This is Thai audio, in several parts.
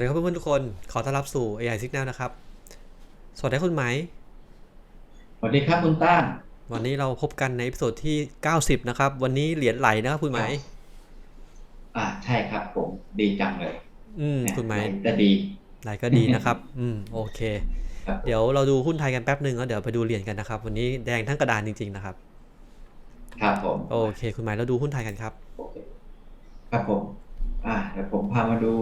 ดีครับเพื่อนๆทุกคน ขอต้อนรับสู่ AI Signal นะครับ สวัสดีคุณไหม สวัสดีครับคุณต้าน วันนี้เราพบกันในอีพิโซดที่ 90 นะครับ วันนี้เหรียญไหลนะครับคุณไหม อ่าใช่ครับผม ดีจังเลย อืมเนี่ยคุณไหมจะดี ไหลก็ดีนะครับ อืมโอเคครับเดี๋ยวเราดูหุ้นไทยกันแป๊บหนึ่งแล้วเดี๋ยวไปดูเหรียญกันนะครับ วันนี้แดงทั้งกระดานจริง ๆ นะครับ ครับผม โอเค คุณไหมเราดูหุ้นไทยกันครับโอเคครับผม อ่าเดี๋ยวผมพามาดู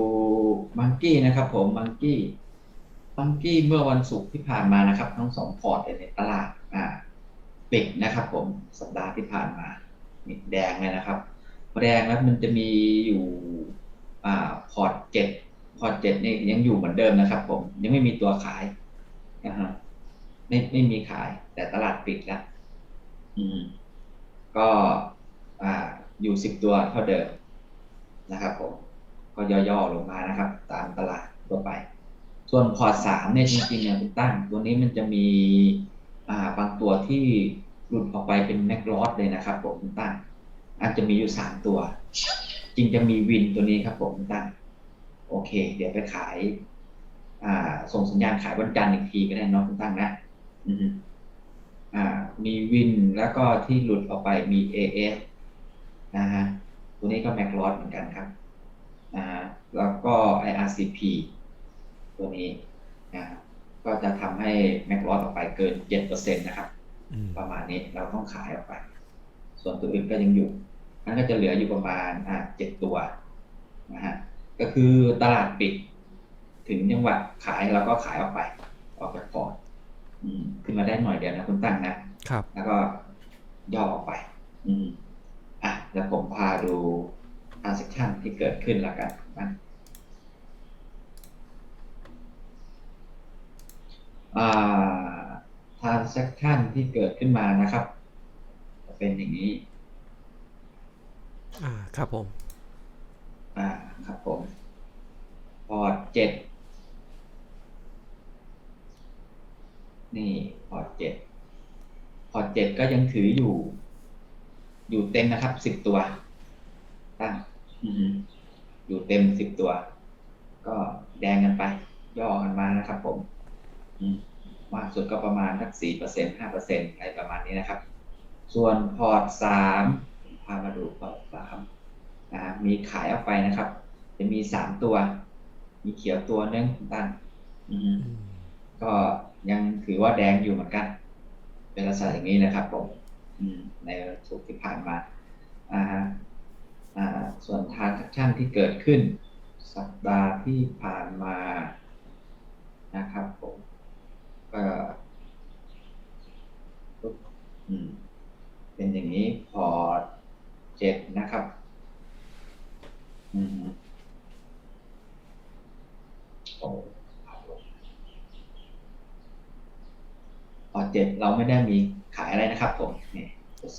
มังกี้นะครับผมมังกี้มังกี้เมื่อวันศุกร์ที่ผ่านมานะครับ ทั้งสองพอร์ตในตลาดอ่าปิดนะครับ ผมสัปดาห์ที่ผ่านมามีแดงเลยนะครับแดงแล้วมันจะมีอยู่อ่าพอร์ตเจ็ดพอร์ตเจ็ดนี่ยังอยู่เหมือนเดิมนะครับ ผมยังไม่มีตัวขายนะฮะไม่ไม่มีขาย แต่ตลาดปิดแล้วอืม ก็อ่าอยู่สิบตัวเท่าเดิม นะครับผมก็ย่อๆลงมานะครับ ตามตลาดทั่วไป ส่วนพอร์ตสามเนี่ยจริงๆเนี่ยคุณตั้งตัวนี้มันจะมีอ่าบางตัวที่หลุดออกไปเป็นแม็กลอสเลยนะครับผมคุณตั้งอาจจะมีอยู่สามตัว จริงจะมีวินตัวนี้ครับผมคุณตั้งโอเค เดี๋ยวไปขาย อ่า ส่งสัญญาณขายวันจันทร์อีกทีก็ได้เนาะคุณตั้งนะอือฮึอ่า มีวินแล้วก็ที่หลุดออกไปมี AS นะฮะ ตัวนี้ก็แม็กลอสเหมือนกันครับนะฮะแล้วก็ IRCP ตัวนี้นะฮะก็จะทำให้แม็กลอสออกไปเกิน7%นะครับอืมประมาณนี้เราต้องขายออกไป ส่วนตัวอื่นก็ยังอยู่นั่นก็จะเหลืออยู่ประมาณอ่าเจ็ดตัวนะฮะก็คือตลาดปิด ถึงจังหวะขายเราก็ขายออกไป ออกจากพอร์ตอืมขึ้นมาได้หน่อยเดียวนะคุณตั้งนะครับ แล้วก็ย่อออกไป อืมอะ เดี๋ยวผมพาดู transaction ที่เกิดขึ้นแล้วกันนะอ่า transaction ที่เกิดขึ้นมานะครับ จะเป็นอย่างนี้ อ่าครับผม อ่าครับผม พอร์ตเจ็ดนี่พอร์ตเจ็ดพอร์ตเจ็ดก็ยังถืออยู่ อยู่เต็มนะครับสิบตัวตั้งอือฮึอยู่เต็มสิบตัว ก็แดงกันไป ย่อกันมานะครับผมอืมมากสุดก็ประมาณสักสี่เปอร์เซ็นห้าเปอร์เซ็นอะไรประมาณนี้นะครับ ส่วนพอร์ตสามพามาดูพอร์ตสามนะมีขายออกไปนะครับ จะมีสามตัว มีเขียวตัวหนึงตั้งอือฮึอืมก็ยังถือว่าแดงอยู่เหมือนกัน เป็นลักษณะอย่างนี้นะครับผม ในสุกร์ที่ผ่านมาส่วนทางชั่นที่เกิดขึ้น สัปดาห์ที่ผ่านมานะครับผมก็เป็นอย่างนี้พอเจ็ดนะครับ อืม 7เราไม่ได้มีขายอะไรนะครับผมนี่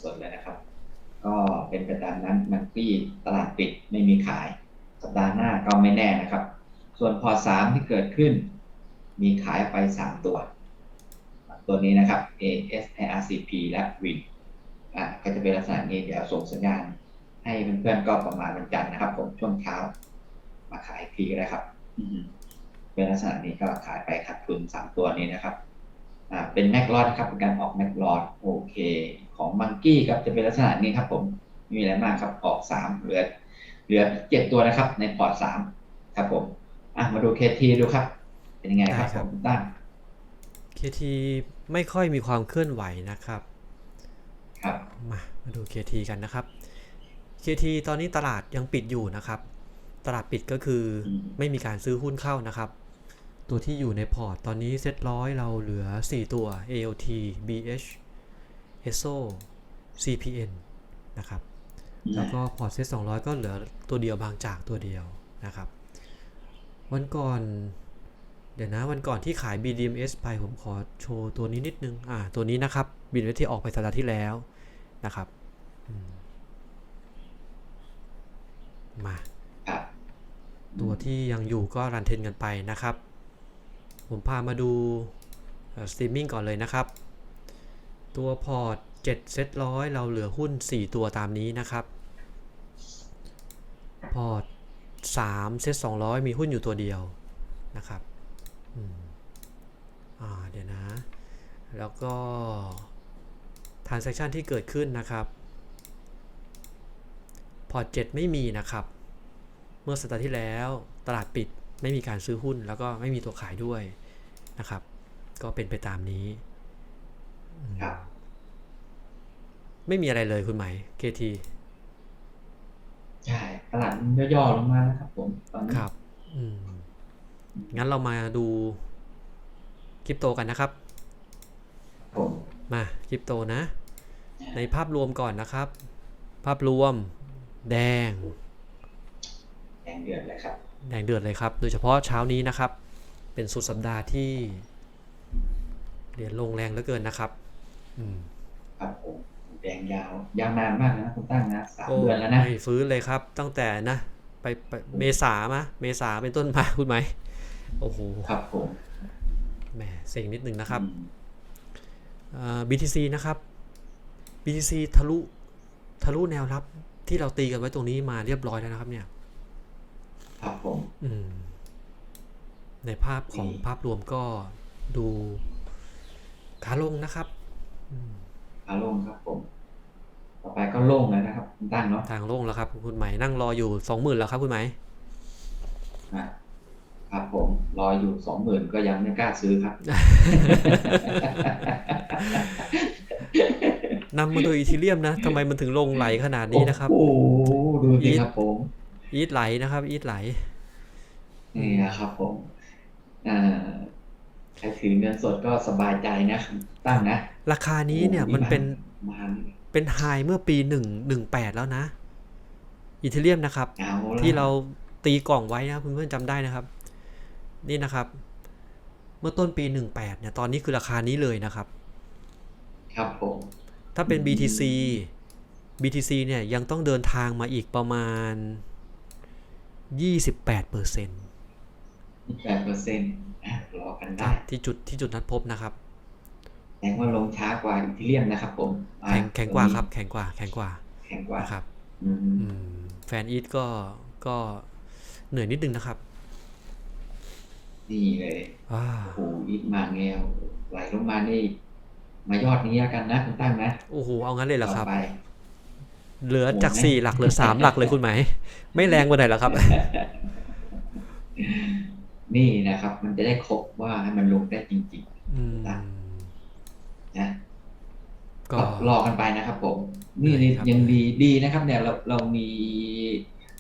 สดๆเลยนะครับ ก็เป็นไปตามนั้นมันกี้ตลาดปิดไม่มีขาย สัปดาห์หน้าก็ไม่แน่นะครับ ส่วนพอสามที่เกิดขึ้น มีขายไปสามตัว ตัวนี้นะครับ AS ARCP และ WIN อะก็จะเป็นลักษณะนี้เดี๋ยวส่งสัญญาณ ให้เพื่อนๆก็ประมาณวันจันทร์นะครับ ผมช่วงเช้า มาขายทีก็ได้ครับเป็นลักษณะนี้ก็ขายไปขาดทุนสามตัวนี้นะครับ เป็นแม็กลอดครับเป็นการออกแม็กลอดโอเค ของมังกี้ครับจะเป็นลักษณะนี้ครับผมไม่มีอะไรมากครับออกสามเหลือเหลือเจ็ดตัวนะครับ ในพอร์ตสามครับผมอะมาดูเคทีดูครับ เป็นยังไงครับผมคุณตั้ง KT ไม่ค่อยมีความเคลื่อนไหวนะครับ ครับมามาดู KT กันนะครับ KT ตอนนี้ตลาดยังปิดอยู่นะครับ ตลาดปิดก็คืออมไม่มีการซื้อหุ้นเข้านะครับ ตัวที่อยู่ในพอร์ต ตอนนี้เซ็ตร้อยเราเหลือ 4 ตัว AOT BH ESO CPN นะครับ แล้วก็พอร์ตเซ็ต200 ก็เหลือตัวเดียวบางจากตัวเดียวนะครับ วันก่อน เดี๋ยวนะวันก่อนที่ขาย BDMs ไปผมขอโชว์ตัวนี้นิดนึง อ่า ตัวนี้นะครับ BDMs ที่ออกไปสัปดาห์ที่แล้วนะครับอืมมาครับตัวที่ยังอยู่ก็รันเทนกันไปนะครับ ผมพามาดูสตรีมมิ่งก่อนเลยนะครับ ตัวพอร์ต7เซตร้อยเราเหลือหุ้น 4 ตัวตามนี้นะครับ พอร์ต3เซต200 มีหุ้นอยู่ตัวเดียวนะครับอ่าเดี๋ยวนะ แล้วก็ transaction ที่เกิดขึ้นนะครับ พอร์ต7ไม่มีนะครับ เมื่อสัปดาห์ที่แล้วตลาดปิดไม่มีการซื้อหุ้นแล้วก็ไม่มีตัวขายด้วย นะครับ ก็เป็นไปตามนี้ครับไม่มีอะไรเลยคุณไหม KT ใช่ตลาดมันย่อๆลงมานะครับ ผมตอนนี้ครับอืมงั้นเรามาดูคริปโตกันนะครับผมมาคริปโตนะ ในภาพรวมก่อนนะครับ ภาพรวมแดง แดงเดือดเลยครับ แดงเดือดเลยครับ โดยเฉพาะเช้านี้นะครับ เป็นสุดสัปดาห์ที่เหรียญลงแรงเหลือเกินนะครับ อืมครับผมแดงยาวยาวนานมากนะคุณตั้งนะสามโอ้เดือนแล้วนะไม่ฟื้นเลยครับ ตั้งแต่นะไปไปเมษามาเมษาเป็นต้นมาคุณไหมโอ้โหครับผมแหมเซ็งนิดนึงนะครับอืมเอ่อ BTC นะครับ BTC ทะลุทะลุแนวรับที่เราตีกันไว้ตรงนี้มาเรียบร้อยแล้วนะครับเนี่ย ครับผม อืม ในภาพของนี่ภาพรวมก็ดูขาลงนะครับอืมขาลงครับผม ต่อไปก็โล่งแล้วนะครับคุณตั้งเนาะทางโล่งแล้วครับ คุณไหมนั่งรออยู่สองหมื่นแล้วครับคุณไหมนะครับผมรออยู่สองหมื่นก็ยังไม่กล้าซื้อครับนำมาโดยอีทีเรียมนะทำไมมันถึงลงไหลขนาดนี้นะครับ โอ้โหดูสิครับผมอีทไหลนะครับ อีทไหลนี่นะครับผม อ่าใครถือเงินสดก็สบายใจนะตั้งนะ ราคานี้เนี่ยมันเป็นมาเป็นไฮเมื่อปีหนึ่งหนึ่งแปดแล้วนะอีเทเรียมนะครับเอาละที่เราตีกล่องไว้นะเพื่อนๆจำได้นะครับ นี่นะครับ เมื่อต้นปี18เนี่ยตอนนี้คือราคานี้เลยนะครับ ครับผมถ้าเป็นอืม BTC BTC เนี่ยยังต้องเดินทางมาอีกประมาณ 28%เปอร์เซ็นต์ แปดเปอร์เซ็นต์รอกันได้ ที่จุดที่จุดนัดพบนะครับแสดงว่าลงช้ากว่าอีทีเรียมนะครับ ผมอ่าแข็งแข็งกว่าครับ แข็งกว่า แข็งกว่า แข็งกว่านะครับอืมอืมแฟนอีทก็ก็เหนื่อยนิดนึงนะครับ นี่เลยอ่าโอ้โหอีทมาแงวไหลลงมานี่มายอดนี้แล้วกันนะคุณตั้งนะโอ้โหเอางั้นเลยเหรอครับต่อไปเหลือจากโอ้โหสี่หลักเหลือสามหลักเลยคุณไหม ไม่แรงกว่าไหนเหรอครับ นี่นะครับ มันจะได้ครบว่าให้มันลงได้จริงๆนะก็ก็รอกันไปนะครับผม นี่ยังดีดีนะครับ เนี่ยเราเรามี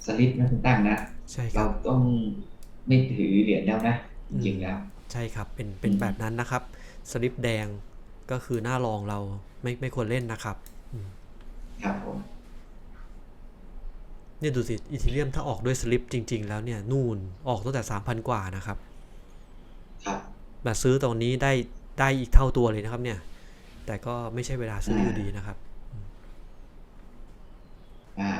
สลิปนะคุณตั้งนะใช่เราต้องไม่ถือเหรียญแล้วนะจริงแล้ว ใช่ครับ เป็นเป็นแบบนั้นนะครับ สลิปแดงก็คือหน้ารองเราไม่ไม่ควรเล่นนะครับ ครับผม เนี่ยดูสิอีทีเรียมถ้าออกด้วยสลิปจริง ๆ แล้วเนี่ยนู่นออกตั้งแต่ 3,000 กว่านะครับครับมาซื้อตรงนี้ได้ได้อีกเท่าตัวเลยนะครับ เนี่ย แต่ก็ไม่ใช่เวลาซื้ออยู่ดีนะครับอ่า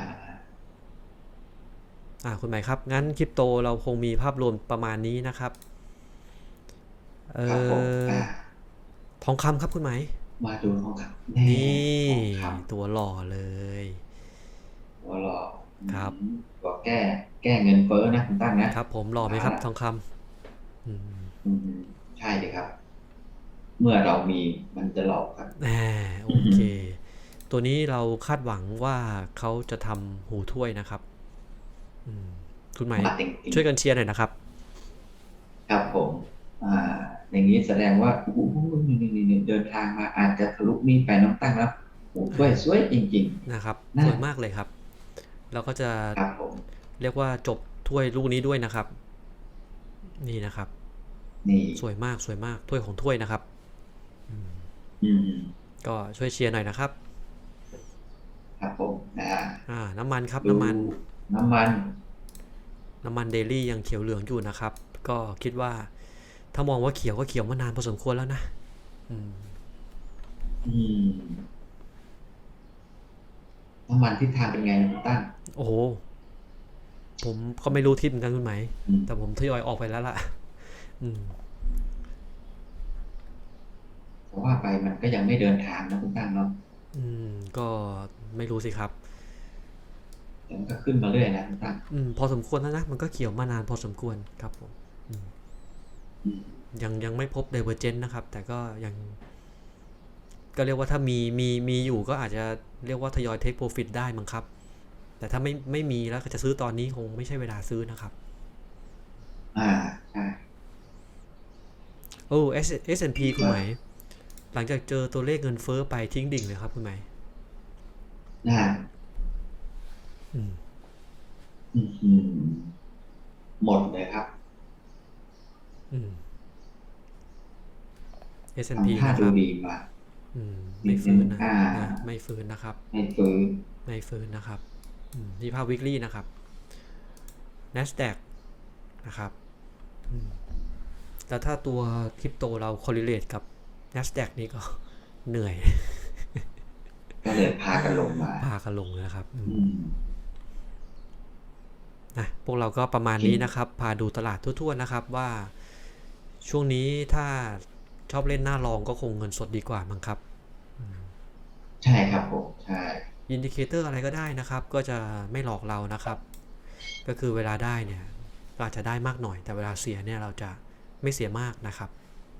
อ่าคุณหมายครับ งั้นคริปโตเราคงมีภาพรวมประมาณนี้นะครับเอครับผมออ่าทองคำครับคุณหมายมาดูทองคำนี่ทองคตัวหล่อเลยำตัวหล่อ ครับอืมตัวแก้แก้เงินเฟ้อนะคุณตั้งนะครับ ผมหล่อไหมครับอ่าทองคำอืมอืมใช่เลยครับ เมื่อเรามีมันจะหลอกครับแหมโอเค ตัวนี้เราคาดหวังว่าเขาจะทำหูถ้วยนะครับอืมคุณหมายมาเต็งๆช่วยกันเชียร์หน่อยนะครับ ครับผม อ่า อย่างนี้แสดงว่าโอ้โหนี่นี่นี่เดินทางมาอาจจะทะลุนี่ไปน้องตั้งแล้วโอ้ช่วยสวยจริงนะครับน่าสวยมากเลยครับ เราก็จะๆครับผมเรียกว่าจบถ้วยลูกนี้ด้วยนะครับ นี่นะครับนี่สวยมากสวยมากถ้วยของถ้วยนะครับอืมอืมก็ช่วยเชียร์หน่อยนะครับ ครับผมอ่าอ่าน้ำมันครับดูน้ำมัน น้ำมัน น้ำมันเดลี่ยังเขียวเหลืองอยู่นะครับ ก็คิดว่า ถ้ามองว่าเขียวก็เขียวมานานพอสมควรแล้วนะ อืม อืม น้ำมันทิศทางเป็นไงนะคุณตั้งโอ้โหผมก็ไม่รู้ทิศเหมือนกันคุณไหมอืมแต่ผมทยอยออกไปแล้วล่ะ อืมเพราะว่าไปมันก็ยังไม่เดินทางนะคุณตั้งเนาะอืม ก็ไม่รู้สิครับแต่มันก็ขึ้นมาเรื่อยนะคุณตั้งอืมพอสมควรแล้วนะมันก็เขียวมานานพอสมควรครับผมอืมอืมยังยังไม่พบ divergent นะครับ แต่ก็ยัง ก็เรียกว่าถ้ามีมีมีอยู่ก็อาจจะเรียกว่าทยอย take profit ได้มั้งครับ แต่ถ้าไม่ไม่มีแล้วก็จะซื้อตอนนี้คงไม่ใช่เวลาซื้อนะครับ อ่าใช่โอ้ S S&P คุณไหมายหลังจากเจอตัวเลขเงินเฟ้อไปทิ้งดิ่งเลยครับคุณไหมายน่าอืมอื้อหือหมดเลยครับ อืม S&P ทำท่านะคดูรับดีมากอืม ไม่ฟื้นนะอ่านะไม่ฟื้นนะครับให้ฟื้นไม่ฟื้นนะครับอืมนี่ภาพ weekly นะครับ NASDAQ นะครับอืมแต่ถ้าตัวคริปโตเรา correlate กับ NASDAQ นี่ก็เหนื่อย ก็เลยพากันลงมา พากันลงเลยนะครับอืมอืมนะพวกเราก็ประมาณนี้นะครับ พาดูตลาดทั่ว ๆ นะครับว่าช่วงนี้ถ้า ชอบเล่นหน้ารองก็คงเงินสดดีกว่ามั้งครับ ใช่ครับผม ใช่ อินดิเคเตอร์อะไรก็ได้นะครับ ก็จะไม่หลอกเรานะครับ ก็คือเวลาได้เนี่ยก็อาจจะได้มากหน่อย แต่เวลาเสียเนี่ยเราจะไม่เสียมากนะครับ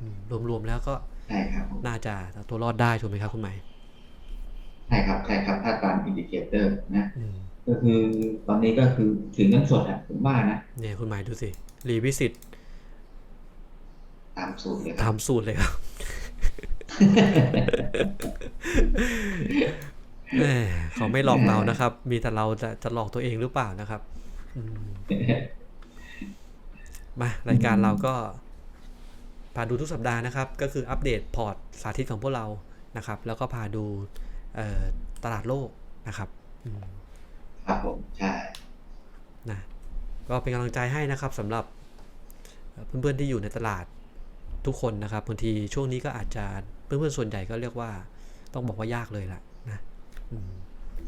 อืมรวมๆแล้วก็ใช่ครับผมน่าจะเอาตัวรอดได้ถูกไหมครับคุณหมายใช่ครับใช่ครับถ้าตามอินดิเคเตอร์นะอืมก็คือตอนนี้ก็คือถือเงินสดอะผมว่านะเนี่ยคุณหมายดูสิรีวิสิต ตามสูตรเลยครับทำสูตรเลยครับแหมเขาไม่หลอกเรานะครับ มีแต่เราจะจะหลอกตัวเองหรือเปล่านะครับอืมมารายการเราก็พาดูทุกสัปดาห์นะครับ ก็คืออัปเดตพอร์ตสาธิตของพวกเรานะครับ แล้วก็พาดูเอ่อตลาดโลกนะครับอืมครับผมใช่นะก็เป็นกำลังใจให้นะครับสำหรับเอ่อเพื่อนๆที่อยู่ในตลาด ทุกคนนะครับบางทีช่วงนี้ก็อาจจะเพื่อนๆส่วนใหญ่ก็เรียกว่า ต้องบอกว่ายากเลยล่ะนะอืม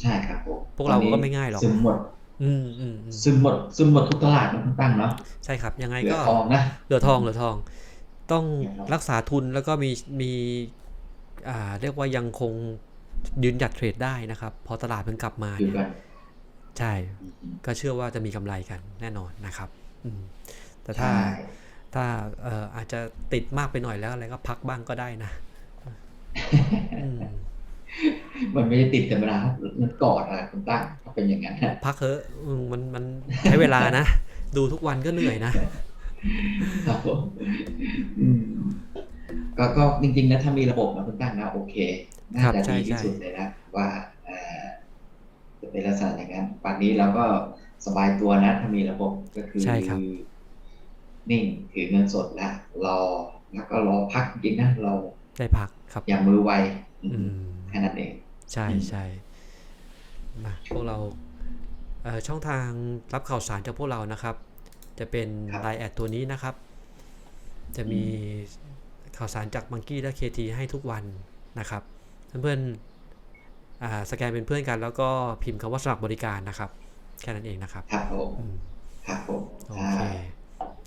ใช่ครับผมพวกเราตอนนี้ก็ไม่ง่ายหรอกซึมหมดอืมอืมอืมซึมหมดซึมหมดทุกตลาดนะคุณตั้งเนาะใช่ครับยังไงเหลืก็อทองนะเหลือทองเหลือทอง ต้องครับรักษาทุนแล้วก็มีมีอ่าเรียกว่ายังคงยืนหยัดเทรดได้นะครับ พอตลาดมันกลับมาอยู่เนี่ยกันใช่อืมก็เชื่อว่าจะมีกำไรกันแน่นอนนะครับ อืมแต่ถ้าใช่ ถ้าเอ่ออาจจะติดมากไปหน่อยแล้วอะไรก็พักบ้างก็ได้นะอืมมันไม่ได้ติดแต่เวลามันกอดอะไรคุณตั้งถ้าเป็นอย่างนั้นนะพักเถอะอืมมันมันใช้เวลานะ ดูทุกวันก็เหนื่อยนะครับผมอืมก็ก็จริงๆนะถ้ามีระบบนะคุณตั้งนะโอเคน่าครับจะใช่ดีที่ใช่สุดเลยนะว่าเอ่อจะเป็นลักษณะอย่างนั้นป่านนี้เราก็สบายตัวนะถ้ามีระบบก็คือใช่ครับ นิ่งถือเงินสดแล้วรอแล้วก็รอพักจริงๆนะเราได้พักครับอย่ามือไวอืมอืมแค่นั้นเอง ใช่ใช่มาพวกเราเอ่อช่องทางรับข่าวสารจากพวกเรานะครับ จะเป็นครับไลน์แอดตัวนี้นะครับ จะมีข่าวสารจากมังกี้และ KT ให้ทุกวันนะครับ เพื่อนๆอ่าสแกนเป็นเพื่อนกัน แล้วก็พิมพ์คำว่าสมัครบริการนะครับ แค่นั้นเองนะครับ ครับผมอืมครับผมโอใช่เค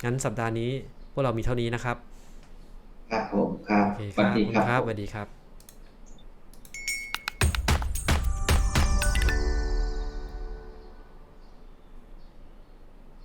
งั้นสัปดาห์นี้พวกเรามีเท่านี้นะครับ ครับผมครับโอเคสวัสดีขอบครับณครับสวัสดีครับ